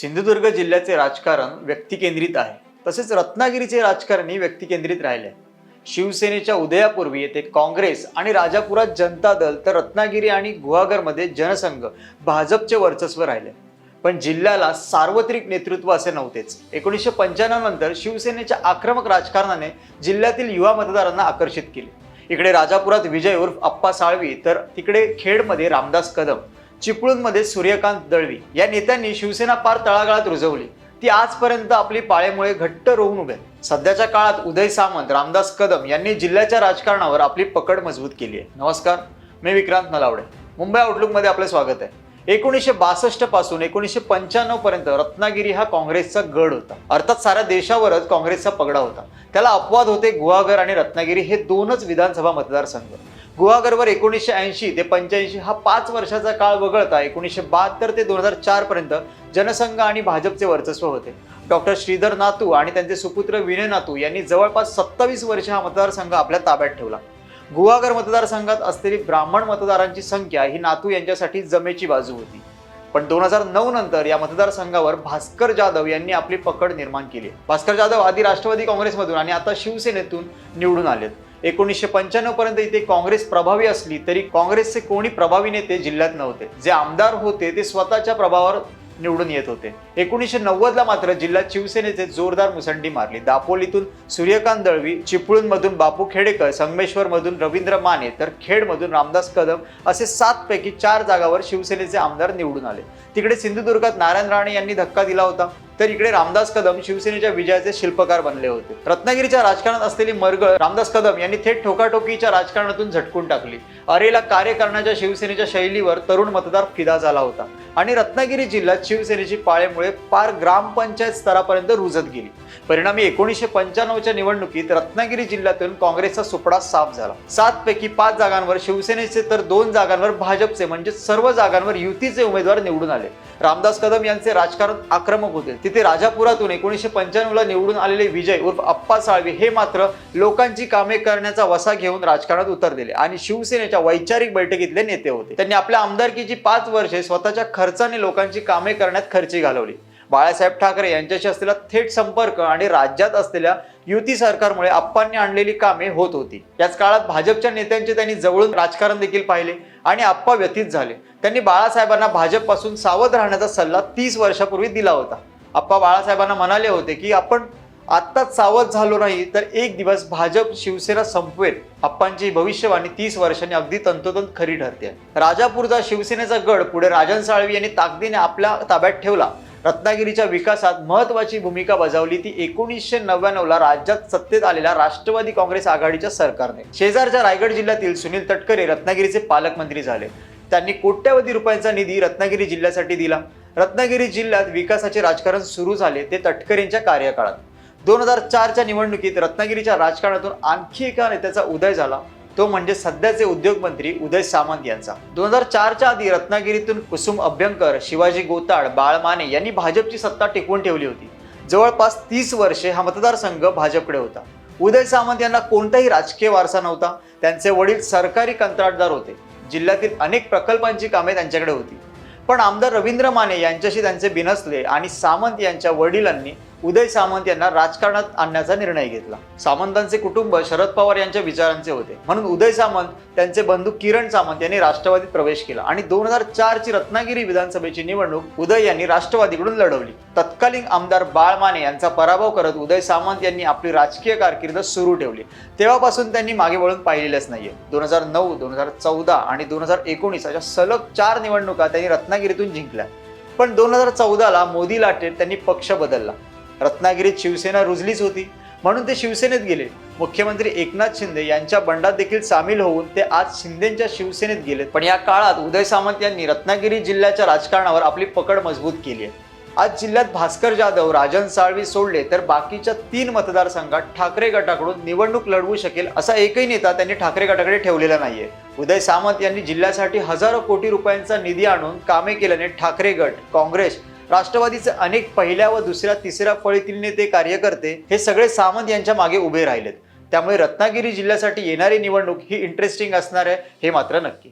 सिंधुदुर्ग जिल्ह्याचे राजकारण व्यक्तिकेंद्रित आहे. तसेच रत्नागिरीचे राजकारणही व्यक्तिकेंद्रित राहिले. शिवसेनेच्या उदयापूर्वी येथे काँग्रेस आणि राजापुरात जनता दल तर रत्नागिरी आणि गुहागरमध्ये जनसंघ भाजपचे वर्चस्व राहिले. पण जिल्ह्याला सार्वत्रिक नेतृत्व असे नव्हतेच. एकोणीसशे पंच्याण्णव नंतर शिवसेनेच्या आक्रमक राजकारणाने जिल्ह्यातील युवा मतदारांना आकर्षित केले. इकडे राजापुरात विजय उर्फ अप्पा साळवी तर तिकडे खेडमध्ये रामदास कदम चिपळूणमध्ये सूर्यकांत दळवी या नेत्यांनी शिवसेना पार तळागाळात रुजवली. ती आजपर्यंत आपली पाळेमुळे घट्ट रोवून उभे सध्याच्या काळात उदय सामंत रामदास कदम यांनी जिल्ह्याच्या राजकारणावर आपली पकड मजबूत केली आहे. नमस्कार मी विक्रांत नलावडे. मुंबई आउटलुकमध्ये आपलं स्वागत आहे. एकोणीसशे बासष्टपासून एकोणीसशे पंच्याण्णव पर्यंत रत्नागिरी हा काँग्रेसचा गड होता. अर्थात साऱ्या देशावरच काँग्रेसचा पगडा होता. त्याला अपवाद होते गुहागर आणि रत्नागिरी हे दोनच विधानसभा मतदारसंघ. गुहागरवर एकोणीसशे ऐंशी ते पंच्याऐंशी हा पाच वर्षाचा काळ वगळता एकोणीसशे बहात्तर ते दोन हजार चार पर्यंत जनसंघ आणि भाजपचे वर्चस्व होते. डॉक्टर श्रीधर नातू आणि त्यांचे सुपुत्र विनय नातू यांनी जवळपास सत्तावीस वर्ष हा मतदारसंघ आपल्या ताब्यात ठेवला. गुहागर मतदारसंघात असलेली ब्राह्मण मतदारांची संख्या ही नातू यांच्यासाठी जमेची बाजू होती. पण दोन हजार नऊ नंतर या मतदारसंघावर भास्कर जाधव यांनी आपली पकड निर्माण केली. भास्कर जाधव आधी राष्ट्रवादी काँग्रेसमधून आणि आता शिवसेनेतून निवडून आलेत. एकोणीसशे पंच्याण्णव पर्यंत इथे काँग्रेस प्रभावी असली तरी काँग्रेसचे कोणी प्रभावी नेते जिल्ह्यात नव्हते. जे आमदार होते ते स्वतःच्या प्रभावावर निवडून येत होते. एकोणीसशे नव्वदला मात्र जिल्ह्यात शिवसेनेचे जोरदार मुसंडी मारली. दापोलीतून सूर्यकांत दळवी चिपळूणमधून बापू खेडेकर संगमेश्वरमधून रवींद्र माने तर खेडमधून रामदास कदम असे सात पैकी चार जागावर शिवसेनेचे आमदार निवडून आले. तिकडे सिंधुदुर्गात नारायण राणे यांनी धक्का दिला होता. तर इकडे रामदास कदम शिवसेनेच्या विजयाचे शिल्पकार बनले होते. रत्नागिरीच्या राजकारणात असलेली मरगळ रामदास कदम यांनी थेट ठोकाठोकीच्या राजकारणातून झटकून टाकली. अरेला कार्य करण्याच्या शिवसेनेच्या शैलीवर तरुण मतदार फिदा झाला होता आणि रत्नागिरी जिल्ह्यात शिवसेनेची पाळेमुळे पार ग्रामपंचायत स्तरापर्यंत रुजत गेली. परिणामी एकोणीसशे पंच्याण्णवच्या निवडणुकीत रत्नागिरी जिल्ह्यातून काँग्रेसचा सुपडा साफ झाला. सात पैकी पाच जागांवर शिवसेनेचे तर दोन जागांवर भाजपचे म्हणजे सर्व जागांवर युतीचे उमेदवार निवडून आले. रामदास कदम यांचे राजकारण आक्रमक होते. तिथे राजापुरातून एकोणीसशे पंच्याण्णवला निवडून आलेले विजय उर्फ अप्पा साळवे हे मात्र लोकांची कामे करण्याचा वसा घेऊन राजकारणात उतरलेले आणि शिवसेनेच्या वैचारिक बैठकीतले नेते होते. त्यांनी आपल्या आमदारकीची पाच वर्षे स्वतःच्या खर्चाने लोकांची कामे करण्यात खर्ची घालवली. बाळासाहेब ठाकरे यांच्याशी असलेला थेट संपर्क आणि राज्यात असलेल्या युती सरकारमुळे आप्पांनी आणलेली कामे होत होती. याच काळात भाजपच्या नेत्यांचे त्यांनी जवळून राजकारण देखील पाहिले आणि आप्पा व्यथित झाले. त्यांनी बाळासाहेबांना भाजपपासून सावध राहण्याचा सल्ला तीस वर्षापूर्वी दिला होता. आप्पा बाळासाहेबांना म्हणाले होते की आपण आत्ताच सावध झालो नाही तर एक दिवस भाजप शिवसेना संपवेल. आप्पांची भविष्यवाणी तीस वर्षांनी अगदी तंतोतंत खरी ठरते. राजापूरचा शिवसेनेचा गड पुढे राजन साळवी यांनी ताकदीने आपल्या ताब्यात ठेवला. रत्नागिरीच्या विकासात महत्वाची भूमिका बजावली ती एकोणीसशे नव्याण्णवला राज्यात सत्तेत आलेल्या राष्ट्रवादी काँग्रेस आघाडीच्या सरकारने. शेजारच्या रायगड जिल्ह्यातील सुनील तटकरे रत्नागिरीचे पालकमंत्री झाले. त्यांनी कोट्यवधी रुपयांचा निधी रत्नागिरी जिल्ह्यासाठी दिला. रत्नागिरी जिल्ह्यात विकासाचे राजकारण सुरू झाले ते तटकरेंच्या कार्यकाळात. दोन हजार चारच्या निवडणुकीत रत्नागिरीच्या राजकारणातून आणखी एका नेत्याचा उदय झाला. तो म्हणजे सध्याचे उद्योगमंत्री उदय सामंत यांचा. दोन हजार चारच्या आधी रत्नागिरीतून कुसुम अभ्यंकर शिवाजी गोताळ बाळ माने यांनी भाजपची सत्ता टिकवून ठेवली होती. जवळपास तीस वर्षे हा मतदारसंघ भाजपकडे होता. उदय सामंत यांना कोणताही राजकीय वारसा नव्हता. त्यांचे वडील सरकारी कंत्राटदार होते. जिल्ह्यातील अनेक प्रकल्पांची कामे त्यांच्याकडे होती. पण आमदार रवींद्र माने यांच्याशी त्यांचे बिनसले आणि सामंत यांच्या वडिलांनी उदय सामंत यांना राजकारणात आणण्याचा निर्णय घेतला. सामंतांचे कुटुंब शरद पवार यांच्या विचारांचे होते. म्हणून उदय सामंत त्यांचे बंधू किरण सामंत यांनी राष्ट्रवादीत प्रवेश केला आणि दोन हजार चारची रत्नागिरी विधानसभेची निवडणूक उदय यांनी राष्ट्रवादीकडून लढवली. तत्कालीन आमदार बाळ माने यांचा पराभव करत उदय सामंत यांनी आपली राजकीय कारकीर्द सुरू ठेवली. तेव्हापासून त्यांनी मागे वळून पाहिलेलंच नाहीये. दोन हजार नऊ दोन हजार चौदा आणि दोन हजार एकोणीस अशा सलग चार निवडणुका त्यांनी रत्नागिरीतून जिंकल्या. पण दोन हजार चौदाला मोदी लाटेत त्यांनी पक्ष बदलला. रत्नागिरीत शिवसेना रुजलीच होती. म्हणून ते शिवसेनेत गेले. मुख्यमंत्री एकनाथ शिंदे यांच्या बंडात देखील सामील होऊन ते आज शिंदेच्या शिवसेनेत गेले. पण या काळात उदय सामंत यांनी रत्नागिरी जिल्ह्याच्या राजकारणावर आपली पकड मजबूत केली आहे. आज जिल्ह्यात भास्कर जाधव राजन साळवी सोडले तर बाकीच्या तीन मतदारसंघात ठाकरे गटाकडून निवडणूक लढवू शकेल असा एकही नेता त्यांनी ठाकरे गटाकडे ठेवलेला नाहीये. उदय सामंत यांनी जिल्ह्यासाठी हजारो कोटी रुपयांचा निधी आणून कामे केल्याने ठाकरे गट काँग्रेस राष्ट्रवादीचे अनेक पहिल्या व दुसऱ्या तिसऱ्या फळीतील नेते कार्यकर्ते हे सगळे सामंत यांच्या मागे उभे राहिलेत. त्यामुळे रत्नागिरी जिल्ह्यासाठी येणारी निवडणूक ही इंटरेस्टिंग असणार आहे हे मात्र नक्की.